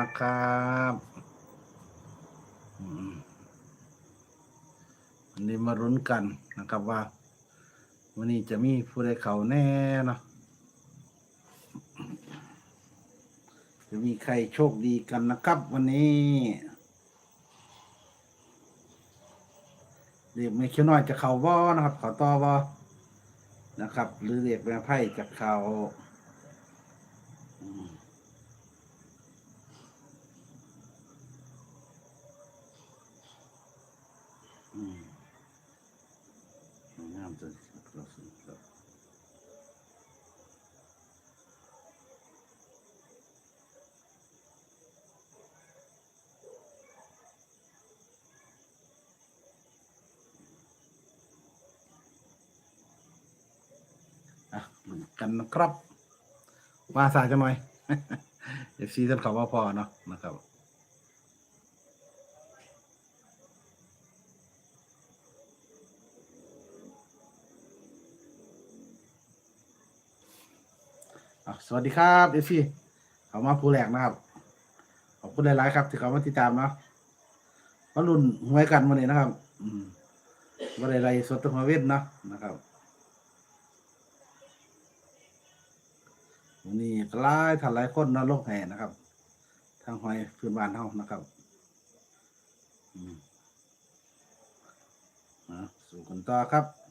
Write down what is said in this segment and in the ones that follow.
นะครับวันนี้มารุ้นกันนะครับว่า วันนี้จะมีผู้ใดเขาแน่เนาะจะมีใครโชคดีกันนะครับ วันนี้เด็กไม่เขียวน้อยจะเข่าบ่นะครับ เขาต่อบ่นะครับ หรือเด็กแม่ไพ่จะเข่า อืมงามจังครับครับอะกันนะครับมาสายจะหน่อยเอฟซีท่านเขาว่าพอเนาะนะครับ อะสวัสดีครับเอฟซีเขามาผู้แหลกนะครับ ขอบคุณหลาย ๆ ครับที่เขามาติดตามเนาะมารุ่นหวยกันวันนี้นะครับ อืมวันใดๆสดตมาเวทนะนะครับวันนี้ก็หลายท่านหลายคนนะโลกแห่นะครับ ทางหอยพื้นบ้านเฮานะครับ อืมอะสู่กันต่อครับ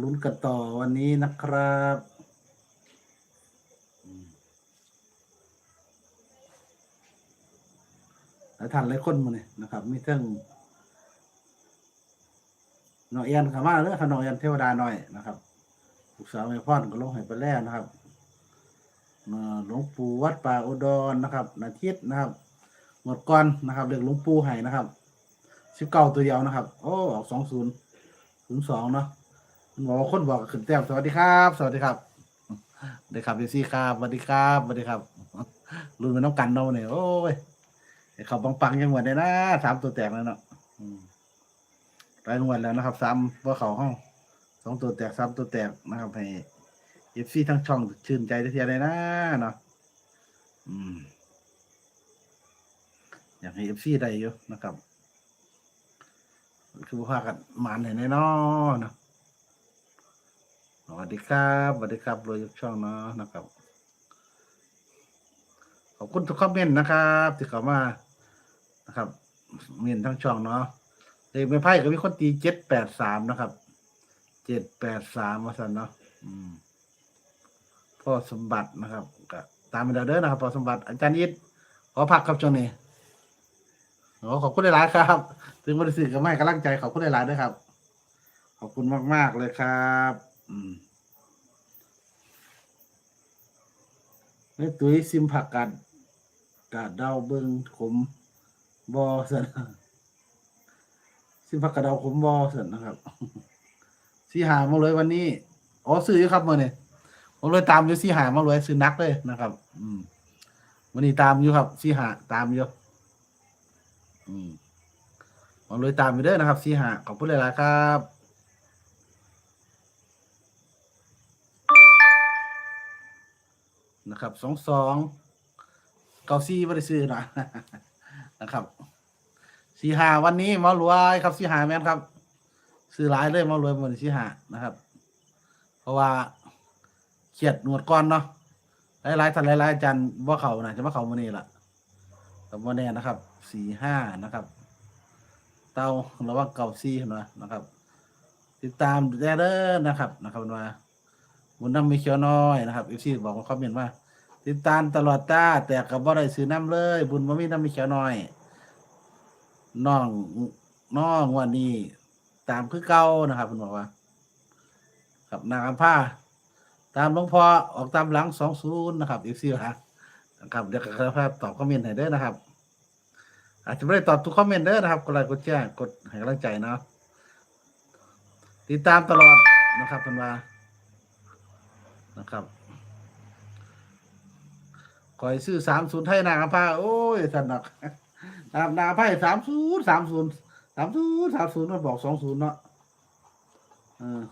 ลุ้นกันต่อวันนี้นะครับอืมหลายท่านหลายคนมาเนี่ยนะครับ มีทั้งน้องเอียนขามาเรื่องขนองเอียนเทวดาหน่อยนะครับลูกสาวแม่พ่อนก็ลงให้ไปแล้วนะครับหลวงปู่วัดป่าอุดรนะครับ นาทิตนะครับหมดก่อนนะครับเรื่องหลวงปู่ให้นะครับสิบเก้าตัวเดียวนะครับ โอ้ออกสองศูนย์ศูนย์สองเนาะ หมอคนบอกขึ้นแต้มสวัสดีครับ สวัสดีครับสวัสดีครับเดซี่ครับสวัสดีครับสวัสดีครับรุ่นเป็นน้องกันเนาะเนี่ยโอ้ยเขาปังปังๆยังหมดเลยนะสามตัวแตกแล้วเนาะอืมไปงวดแล้วนะครับสามว่าเขาห้องสองตัวแตกสามตัวแตกนะครับให้เอฟซีทั้งช่องชื่นใจเทียเลยนะเนาะอืม อยากให้เอฟซีได้อยู่นะครับ คือว่ากันมันเห็นแน่นอนเนาะ วัสดีครับสวัสดีครับโรยยกช่องเนาะนะครับขอบคุณทุกคอมเมนต์นะครับที่เข้ามานะครับเมนทั้งช่องเนาะเลยไม่ไพ่ก็มีคนตีเจ็ดแปดสามนะครับเจ็ดแปดสามมาสันเนาะพ่อสมบัตินะครับก็ตามไปเด้อนะครับพ่อสมบัติอาจารย์อิดขอพักครับช่วงนี้โอ้ขอบคุณหลายๆครับ ถึงบริสุทธิ์ก็ไม่กำลังใจขอบคุณหลายๆด้วยครับ ขอบคุณมาก ๆ เลยครับ อืมในตุ้ยซิมผักกัดกาดเดาเบิ้งขมบอสันซิมผักกาดเดาขมบอสันนะครับสีหามาเลยวันนี้อ๋อซื้อครับมื่อนี่ผมเลยตามอยู่สีหามาเลยซื้อนักเลยนะครับ อืมวันนี้ตามอยู่ครับสีหาตามอยู่อืมผมเลยตามอยู่เด้อนะครับสีหาขอบคุณหลายๆครับ นะครับสองสองเกาซี่ไม่ได้ซื้อนะนะครับสี่หาวันนี้มารวยครับสี่หาแมนครับ ซื้อหลายเลยมารวยวันสี่หานะครับ เพราะว่าเขียดหนวดก้อนเนาะหลายๆท่านหลายๆอาจารย์ว่าเขานะจะมาเขามื่อนี้ล่ะแต่วันนี้นะครับสี่ห้านะครับ เตาระวังเกาซี่นะนะครับ ติดตามแด้เด้อนะครับนะครับว่าบุญน้ำมีเขียวน้อยนะครับอีซีบอกว่าคอมเมนต์ว่า ติดตามตลอดตาแต่กับบ่ได้ซื้อน้ำเลย บุญบ่มีน้ำมีเขียวน้อยน้องน้องวันนี้ ตามคือเก่านะครับคุณบอกว่ากับนางอัมพาตามหลวงพ่อออกตามหลังสองศูนย์นะครับอีซีฮะนะครับเดี๋ยวก็ภาพตอบคอมเมนต์ให้เด้อนะครับ อาจจะไม่ได้ตอบทุกคอมเมนต์เด้อนะครับกดไลค์กดแชร์กดให้กำลังใจเนาะติดตามตลอดนะครับเป็นว่านะครับ คอยซื้อสามศูนย์ไทยนางผ้าโอ้ยสนักนางนางผ้าสามศูนย์สามศูนย์สามศูนย์สามศูนย์มันบอกสองศูนย์เนาะเออ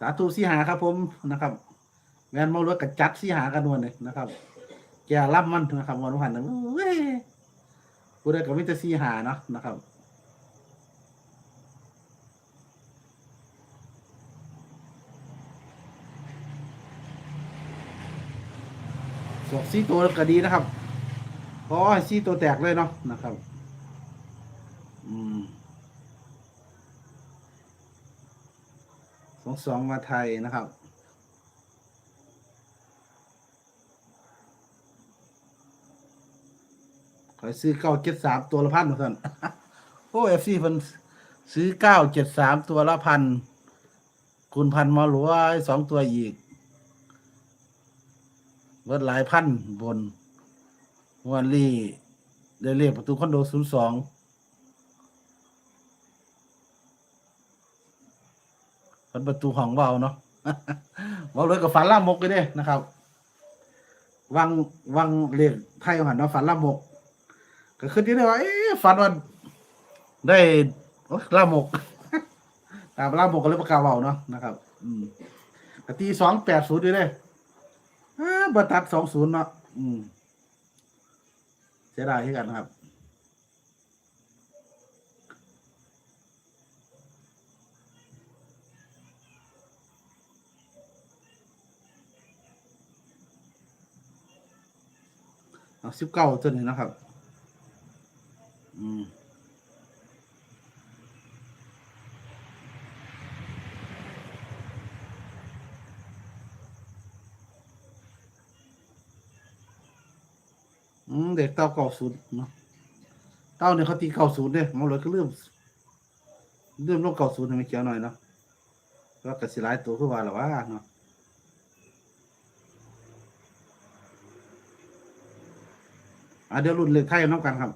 สาธุสีหาครับผมนะครับแมนเมารวกับจัดสีหากันวันเลยนะครับ แกรับมันนะครับวันวันนั้นเว้ยกูได้กับมิตรสีหาเนาะนะครับ สวกซีตัวก็ดีนะครับเพราะให้ซีตัวแตกเลยเนาะนะครับ อืมสองสองมาไทยนะครับขอยซื้อเก้าเจ็ดสามตัวละพันเหมือนกันโอ้เอฟซีเพิ่นซื้อเก้าเจ็ดสามตัวละพัน คุณพันมาหลวสองตัวอีก เบิดหลายพันบนวันนี้ได้เรียกประตูคอนโดศูนย์สองเป็นประตูห้องเบาเนาะเบาเลยกับฝันล่ามกเลยเด้นะครับ วังวังเรียกไทยหันเนาะฝันล่ามก ก็คือที่ได้ว่าเอ๊ะฝันว่าได้ล่ามกตามล่ามกก็เลยประกาศเบาเนาะนะครับ อืมตีสองแปดศูนย์อยู่เลย อ่าบัตัดสองศูนย์เนาะอืมเสียดายที่กันนะครับ เอาสิบเก้าตัวนี้นะครับ อืม อืมเด็กเต้าเก้าศูนย์เนาะเต้าเนี่ยเขาตีเก้าศูนย์เนี่ยมันเลยก็เริ่มเริ่มลงเก้าศูนย์ให้มันเขียวหน่อยเนาะแล้วก็สิหลายตัวขึ้นมาหรอวะเนาะอะเดี๋ยวรุ่นเล็กไทยน้ำกันครับ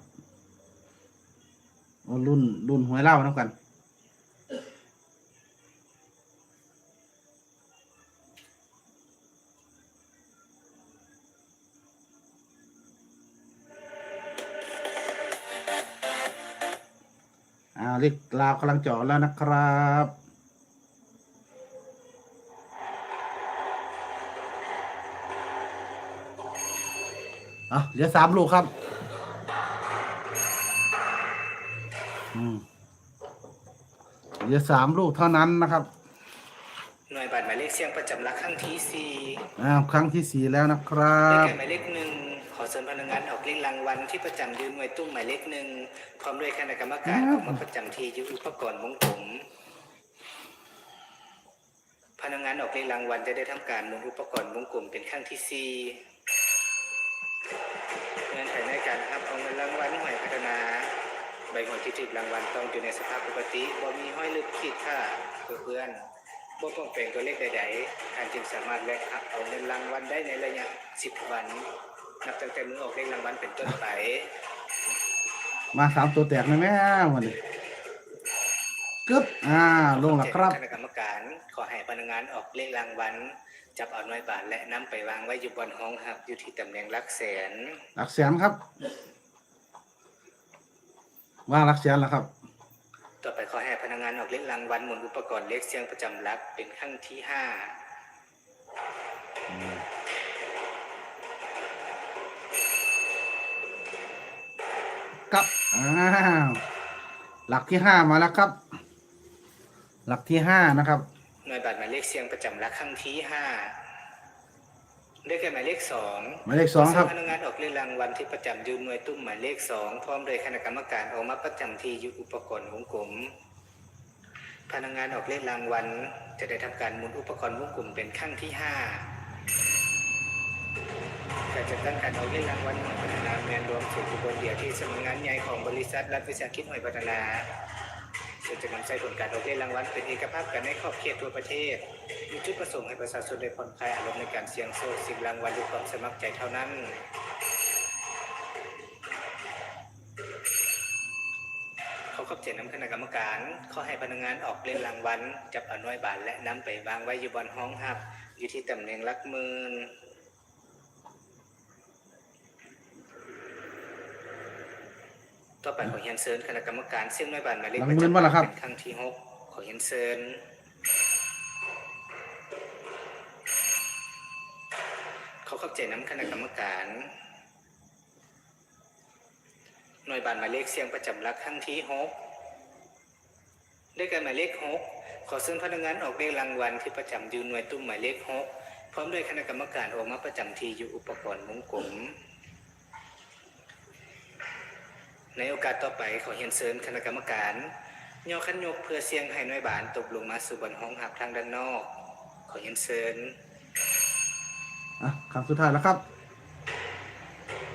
รุ่นรุ่นหวยเล่าน้ำกัน อ่าเล็กลาวกำลังเจาะแล้วนะครับอะเหลือสามลูกครับ อืมเหลือสามลูกเท่านั้นนะครับ หน่วยบัตรหมายเลขเสียงประจำหลักครั้งที่สี่อ่าครั้งที่สี่แล้วนะครัเลขบแก่หมายเลขหนึ่ง ขอเชิญพนักงานออกเลขรางวัลที่ประจำยืนหน่วยตุ้มหมายเลขหนึ่งพร้อมด้วยคณะกรรมการออกมาประจำที่ยึดอุปกรณ์วงกลมพนักงานออกเลขรางวัลจะได้ทำการหมุนอุปกรณ์วงกลมเป็นครั้งที่สี่เงื่อนไขในการรับเอาเงินรางวัลหน่วยพัฒนา ใบหวยที่ถูกรางวัลต้องอยู่ในสภาพปกติบ่มีห้อยลึกขีดค่าเพื่อนๆบ่ปลอมแปลงตัวเลขใดๆท่านจึงสามารถแลกรับเอาเงินรางวัลได้ในระยะ 10 วัน นับตั้งแต่มือออกเลขรางวัลเป็นต้นไปมาสามตัวแตกเลยแม่วันนี้กึบอ่าลงแล้วครับคณะกรรมการขอให้พนักงานออกเลขรางวัลจับเอาหน่วยบาทและนำไปวางไว้อยู่บนห้องหับอยู่ที่ตำแหน่งหลักแสนหลักแสนครับว่าหลักแสนแล้วครับ ต่อไปขอให้พนักงานออกเลขรางวัลหมุนอุปกรณ์เลขเสียงประจำหลักเป็นครั้งที่ห้า ครับ อ้าว หลักที่ห้ามาแล้วครับ หลักที่ห้านะครับ หน่วยบัตรหมายเลขเสียงประจำหลักครั้งที่ห้าได้แก่หมายเลขสองหมายเลขสองครับพนักงานออกเลขรางวัลที่ประจำยืนหน่วยตุ้มหมายเลขสองพร้อมโดยคณะกรรมการออกมาประจำที่อยุอุปกรณ์วงกลมพนักงานออกเลขรางวัลจะได้ทำการหมุนอุปกรณ์วงกลมเป็นครั้งที่ห้า การจัดตั้งการออกเลขรางวัลพัฒนาแมนรวมสู่อุบลเดียวที่สำนักงานใหญ่ของบริษัทรัฐวิสาหกิจหน่วยพัฒนาจะนำใช้ผลการออกเลขรางวัลเป็นเอกภาพกันในขอบเขตทั่วประเทศ มีจุดประสงค์ให้ประชาชนได้ผ่อนคลายอารมณ์ในการเสี่ยงโชคสิ่งรางวัลด้วยความสมัครใจเท่านั้นเขาขอบใจน้ำคณะกรรมการขอให้พนักงานออกเล่นรางวัลจับอน่วยบาทและน้ำไปวางไว้อยู่บนห้องหับ อยู่ที่ตำแหน่งลักหมืน ต่อไปขอเฮียนเซินคณะกรรมการซึ่งหน่ยบัตรหมายเลขประจำวันเป็นครั้งที่หกขอเฮียนเซินเขาเข้าใจน้ำคณะกรรมการ หน่วยบัตรหมายเลขเสียงประจำลักครั้งที่หกด้วยการหมายเลขหกขอซึ่งพนักงานออกเลขรางวัลที่ประจำอยู่หน่วยตุ้มหมายเลขหกพร้อมด้วยคณะกรรมการออกมาประจำทีอยู่อุปกรณ์มุ้งกลม ในโอกาสต่อไปขอเห็นเสริญคณะกรรมการย่อขันยกเพื่อเสียงให้หน่วยบานตกลงมาสู่บนห้องหับทางด้านนอก ขอเห็นเสริญอะคำสุดท้ายแล้วครับ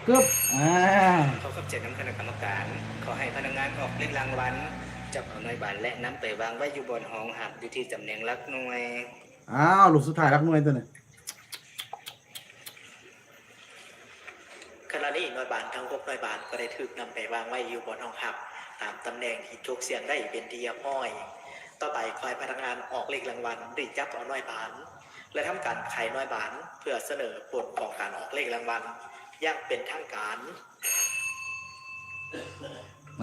กึบอ่าเขากับเจ็ดน้ำคณะกรรมการ ขอให้พนักงานออกเลขรางวัลจับเอาหน่วยบานและน้ำไปวางไว้อยู่บนห้องหับอยู่ที่ตำแหน่งหลักหน่วยอ้าวลูกสุดท้ายรักหน่วยตัวนี้ข ณะนี้หน่วยบานทั้งหกน่วยบานก็ได้ถูกนำไปวางไว้อยู่บนห้องหับ ตามตำแหน่งที่ทุกเสียงได้เป็นเรียบร้อย ต่อไปคอยพนักงานออกเลขรางวัลหรือจับเอาน่วยบานและทำการไขหน่วยบานเพื่อเสนอผลของการออกเลขรางวัลอย่างเป็นทางการ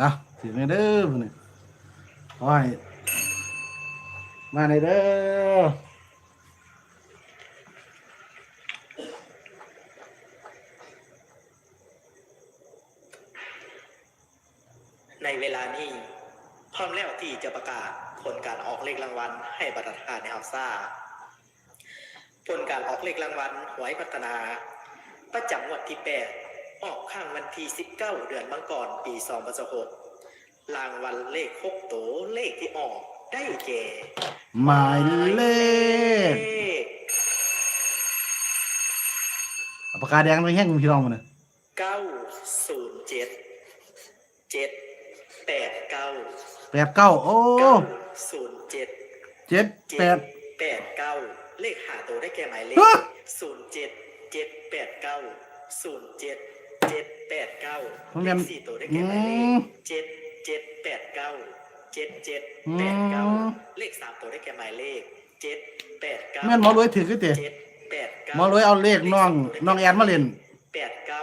นะถึงในเด้อพุ่นนี่ขอให้มาในเด้อ ในเวลานี้พร้อมแล้ว ที่จะประกาศผลการออกเลขรางวัล ให้ประธานในฮับทราบผลการออกเลขรางวัลหวยพัฒนา ประจำงวดที่ 8 ออกข้างวันที่ 19 เดือนมังกรปี2026รางวัลเลข6โตวเลขที่ออกได้แก่หมายเลขเลขเอาปากกาแดงไปแห้งพี่น้องมันนะ907 789 แปดเก้าโอ้907เจ็ดแปดแปดเก้าเลขหาตัวได้แก่หมายเลขฮะศูนย์เจ็ดเจ็ดแปดเก้าศูนย์เจ็ดเจ็ดแปดเก้าผมเลยังขสี่ตัวได้แก่หมายเลอืขมเจ็ดเจ็ดแปดเก้าเจ็ดเจ็ดแปดเก้าอืมเลขสามตัวได้แก่หมายเลขเจ็ดแปดเก้าแม่นหมอรวยถือก็เตะเจ็ดแปดเก้าหมอรวยเอาเลขน้องน้องแอนมาเล่นแปดเก้า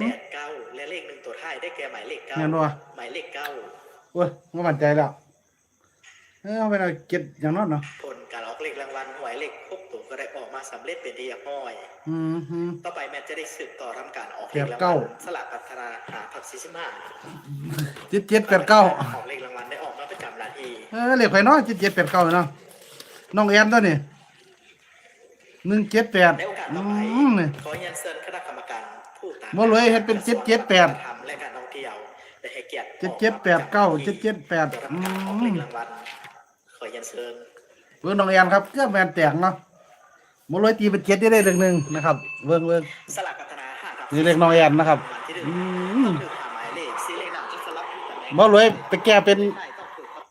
แปดเก้าและเลขหนึ่งตัวท้ายได้แก่หมายเลขเก้าแม่นบ่วะหมายเลขเก้า โอ้ยไม่มั่นใจแล้วเออเอาไปเอาเก็บอย่างนั้นเนาะผลการออกเลขรางวัลหวยเลขหกตัวก็ได้ออกมาสำเร็จเป็นที่เรียบร้อย อืมฮึ ต่อไปแมทจะได้สืบต่อทำการออกแปเลดขรางเก้า วัลสลากพัฒนาหาผักซิซิมาเจ็ดเจ็ดแปดเก้าออกเลขรางวัลได้ออกมาประจำหน้าที่เออเลขไข่น้อยเจ็ดเจ็ดแปดเก้าเนาะน้องแอนตัวนี้หนึ่งเจ็ดแปดในโอกาสอืต่อไปมนี่ ขอเรียนเชิญคณะกรรมการผู้ตามบ่รวยเฮ็ดเป็น778 ทำและการ เกียรติเจ็ดเจ็ดแปดเก้าเจ็ดเจ็ดแปดเพื่ออืทำการออกเลมขรางวัลขอเรียนเชิญเบิ่งน้องแอนครับเกือบแมนแตกเนาะบ่รวยตีเป็นเจ็ดได้ได้เรื่องหนึ่งนะครับเบิ่งเบิ่งสลากพัฒนาห้าทับนี่เลขน้องแอนนะครับรางวัลที่หนึ่งอืมต้องคือหาหมายเลขซีเลขนามที่สลับตำแหน่งบ่รวยไปแก้เป็นใช่ต้องคือครับ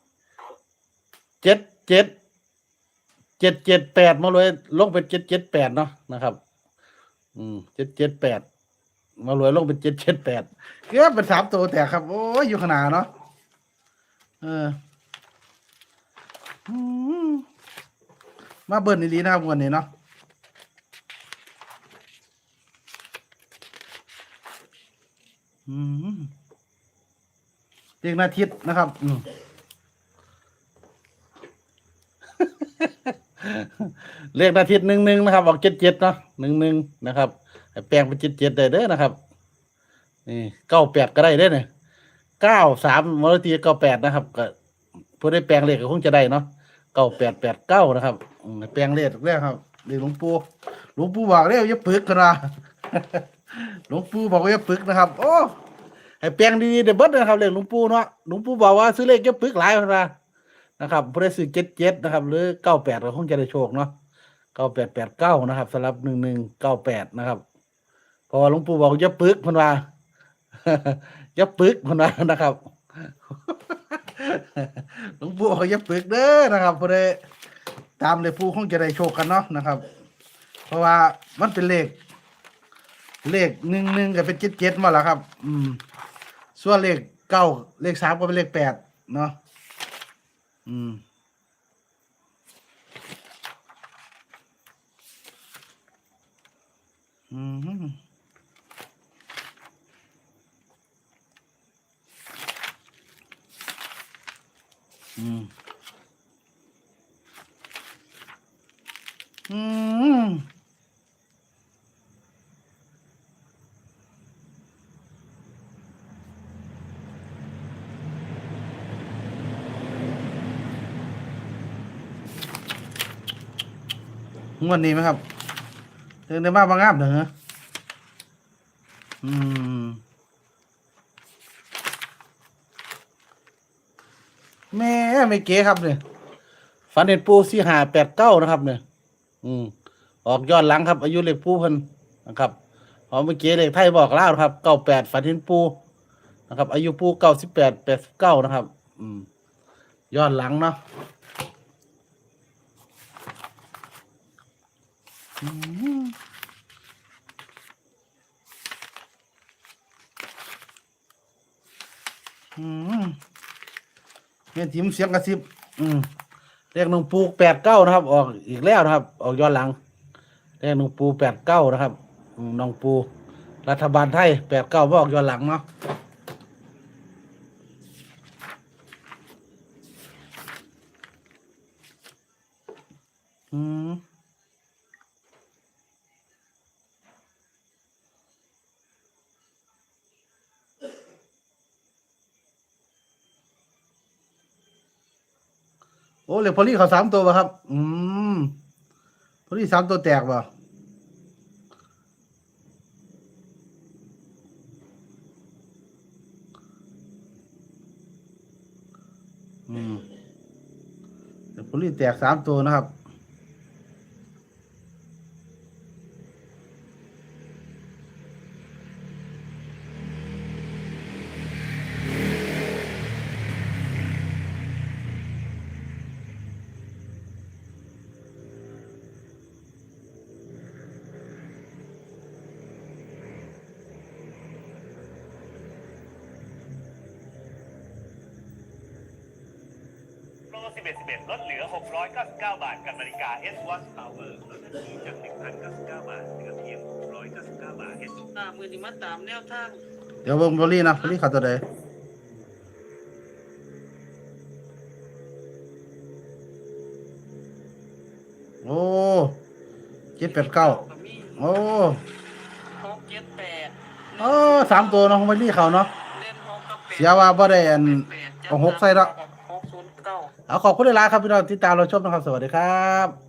เจ็ดเจ็ดเจ็ดเจ็ดแปดมาเลยลงเป็นเจ็ดเจ็ดแปดเนาะนะครับ อืมเจ็ดเจ็ดแปด มารวยลงเป็นเจ็ดเจ็ดแปดเกือบเป็นสามตัวแต่ครับ โอ้ยอยู่ขนาดเนาะเออมาเบิร์นดีๆนะครับวันนี้เนาะอืมเรียกนาทิตนะครับอืมเลขอาทิตหนึ่งหนึ่งนะครับ ออกเจ็ดเจ็ดเนาะหนึ่งหนึ่งนะครับ แปลงเป็นเจ็ดเจ็ดได้เด้อนะครับนี่เก้าแปดก็ได้เด้อเนี่ยเก้าสามมรตีเก้าแปดนะครับก็เพื่อได้แปลงเลขก็คงจะได้เนาะเก้าแปดแปดเก้านะครับอืมแปลงเลขแรกครับเลขหลวงปู่หลวงปู่บอกเร็วอย่าปึกกันนะ หลวงปู่บอกว่าอย่าปึกนะครับ โอ้ให้แปลงดีๆเดี๋ยวเบิดนะครับเลขหลวงปู่เนาะหลวงปู่บอกว่าซื้อเลขอย่าปึกหลายคนนะนะครับผู้ได้ซื้อเจ็ดเจ็ดนะครับ หรือเก้าแปดก็คงจะได้โชคเนาะเก้าแปดแปดเก้านะครับสำหรับหนึ่งหนึ่งเก้าแปดนะครับ พอหลวงปู่บอกอย่าปึกพันว่าอย่าปึกพันว่านะครับหลวงปู่บอกอย่าปึกเด้อนะครับผู้ได้ตามเลยปู่คงจะได้โชคกันเนาะนะครับ เพราะว่ามันเป็นเลข เลขหนึ่งหนึ่งก็เป็นเจ็ดเจ็ดมาแล้วครับ อืม ส่วนเลขเก้าเลขสามก็เป็นเลขแปดเนาะอืมอืม อืม อืม งวดนี้ไหมครับเดินในบ้านบางงาบเหรออืม ไม่เก๋ครับเนี่ยฝันเห็นปูสี่หาแปดเก้านะครับ เนี่ย อืม ออกยอนหลังครับ อายุเลขปูเพิ่นนะครับพอเมื่อกี้เลขไทยบอกเล่าครับเก้าแปดฝันเห็นปูนะครับ อายุปูเก้าสิบแปดแปดสิบเก้านะครับ อืม ยอนหลังเนาะอืมอืม เนี่ยจิ้มเสียงกระซิบ อืมเรียกหนึ่งปูแปดเก้านะครับ ออกอีกแล้วนะครับ ออกย้อนหลังเรียกหนึ่งปูแปดเก้านะครับน้องปูรัฐบาลไทยแปดเก้าบอกย้อนหลังเนาะอืม โอ้เหล็กพอลี่เขาสามตัวป่ะครับ อืมพอลี่สามตัวแตกป่ะอืมเหล็กพอลี่แตกสามตัวนะครับ โปร11 11 ลดเหลือ 699 บาท กับนาฬิกา S Watch Power ลดทันทีจาก 1,099 บาทเหลือเพียง 699 บาท S อ่ามือนี้มาตามแนวทาง เดี๋ยวเบิ่งพอลี่นะพอลี่เขาตัวใดโอ้เจ็ดแปดเก้าก็มีโอ้หกเจ็ดแปดโอ้สามตัวเนาะพอลี่เขาเนาะ เล่นหกกับแปดเสียว่าบ่ได้อันแปดเอาหกใส่ละ หกศูนย์เก้า เอาขอบคุณหลายๆครับพี่น้องที่ตามเราชมนะครับ สวัสดีครับ